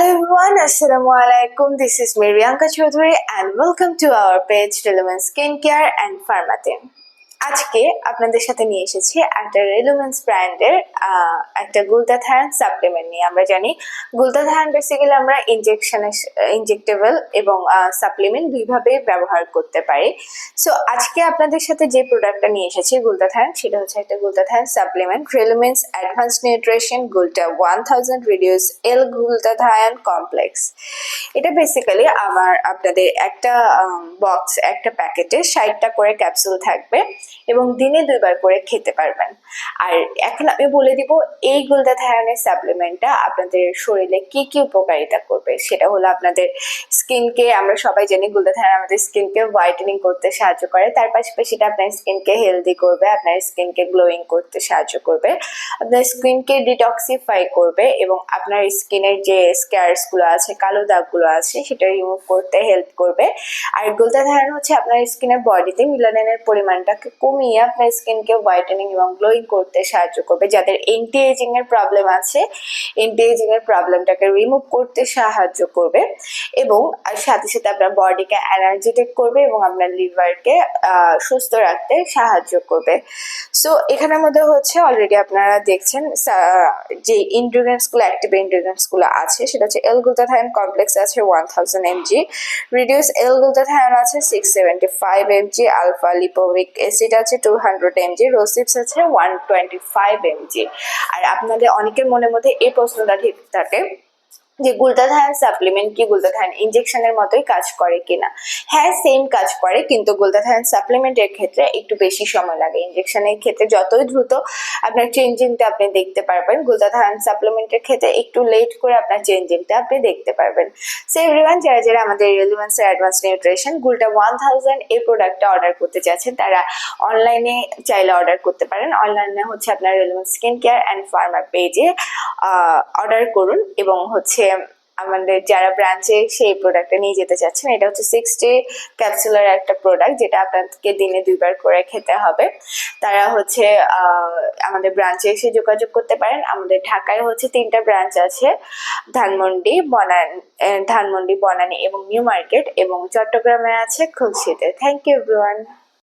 Hello everyone, Assalamu alaikum. This is Miriyanka Chaudhary and welcome to our page Relevant Skincare and Pharmatin. আজকে আপনাদের সাথে নিয়ে এসেছি একটা রেলুমেন্স ব্র্যান্ডের একটা গুলতাথায়ন সাপ্লিমেন্ট নিয়ে। আমরা জানি গুলতাথায়ন বেসিক্যালি আমরা ইনজেকশনে ইনজেক্টেবল এবং সাপ্লিমেন্ট দুইভাবে ব্যবহার করতে পারি। সো আজকে আপনাদের সাথে যে প্রোডাক্টটা নিয়ে এসেছি গুলতাথায়ন সেটা হচ্ছে একটা glutathione supplement Relumins advance nutrition gluta one thousand reduce L glutathione complex এটা বেসিক্যালি আমার আপনাদের একটা বক্স একটা প্যাকেটে ষাটটা করে ক্যাপসুল থাকবে। এবং দিনে দুইবার করে খেতে পারবেন। আর এখন আমি বলে দিব, এই গুলদা গুলদাথায়নের সাপ্লিমেন্টটা আপনাদের শরীরে কি কি উপকারিতা করবে, সেটা হলো আপনাদের স্কিনকে আমরা সবাই জানি গুলদা গুলদাথায়ন আমাদের স্কিনকে হোয়াইটেনিং করতে সাহায্য করে, তার পাশাপাশি এটা আপনার স্কিনকে হেলদি করবে, আপনার স্কিনকে গ্লোয়িং করতে সাহায্য করবে, আপনার স্কিনকে ডিটক্সিফাই করবে এবং আপনার স্কিনের যে স্ক্যার্সগুলো আছে, কালো দাগগুলো আছে, সেটা রিমুভ করতে হেল্প করবে। আর গুলদা গুলদাধারণ হচ্ছে আপনার স্কিনের বডিতে মিলানের পরিমাণটাকে কমিয়ে আপনার স্কিনকে হোয়াইটেনিং এবং গ্লোয়িং করতে সাহায্য করবে। যাদের এন্টি এজিং এর প্রবলেম আছে এন্টি এজিং এর প্রবলেমটাকে রিমুভ করতে সাহায্য করবে এবং সাথে সাথে আপনার বডিকে এনার্জেটিক করবে এবং আপনার লিভারকে সুস্থ রাখতে সাহায্য করবে। সো এখানের মধ্যে হচ্ছে অলরেডি আপনারা দেখছেন যে ইনগ্রিডিয়েন্টসগুলো অ্যাক্টিভ ইনগ্রিডিয়েন্টসগুলো আছে, সেটা হচ্ছে এল গ্লুটাথায়ন কমপ্লেক্স আছে one thousand mg reduce L glutathione আছে six seventy five mg alpha lipoic acid আছে টু হান্ড্রেড এমজি রোসিপস আছে ওয়ান টোয়েন্টি ফাইভ এমজি আর আপনাদের অনেকের মনের মধ্যে এই প্রশ্নটা ঠিক থাকে যে গুলতাধায়ন সাপ্লিমেন্ট কি গুলতাধায়ন ইনজেকশনের মতোই কাজ করে কিনা। হ্যাঁ সেম কাজ করে, কিন্তু গুলতাধায়ন সাপ্লিমেন্টের ক্ষেত্রে একটু বেশি সময় লাগে। ইনজেকশনের ক্ষেত্রে যতই দ্রুত আপনার চেঞ্জিংটা আপনি দেখতে পারবেন গুলতাধায়ন সাপ্লিমেন্টের ক্ষেত্রে একটু লেট করে আপনার চেঞ্জিংটা আপনি দেখতে পারবেন। সো এভরিওয়ান যারা যারা আমাদের রেলিভেন্সের advance nutrition gluta one thousand এই প্রোডাক্টটা অর্ডার করতে চাচ্ছেন, তারা অনলাইনে চাইলে অর্ডার করতে পারেন। অনলাইনে হচ্ছে আপনার Relumins skin care and pharma পেজে অর্ডার করুন এবং হচ্ছে আমাদের যারা ব্রাঞ্চে সেই প্রোডাক্টটা নিয়ে যেতে চাচ্ছেন, এটা হচ্ছে সিক্সটি ক্যাপসুলার একটা প্রোডাক্ট যেটা আপনাদেরকে দিনে দুইবার করে খেতে হবে। তারা হচ্ছে আমাদের ব্রাঞ্চে এসে যোগাযোগ করতে পারেন। আমাদের ঢাকায় হচ্ছে তিনটা ব্রাঞ্চ আছে, ধানমন্ডি, বনান ধানমন্ডি, বনানী এবং নিউ মার্কেট এবং চট্টগ্রামে আছে খুলশিতে। Thank you everyone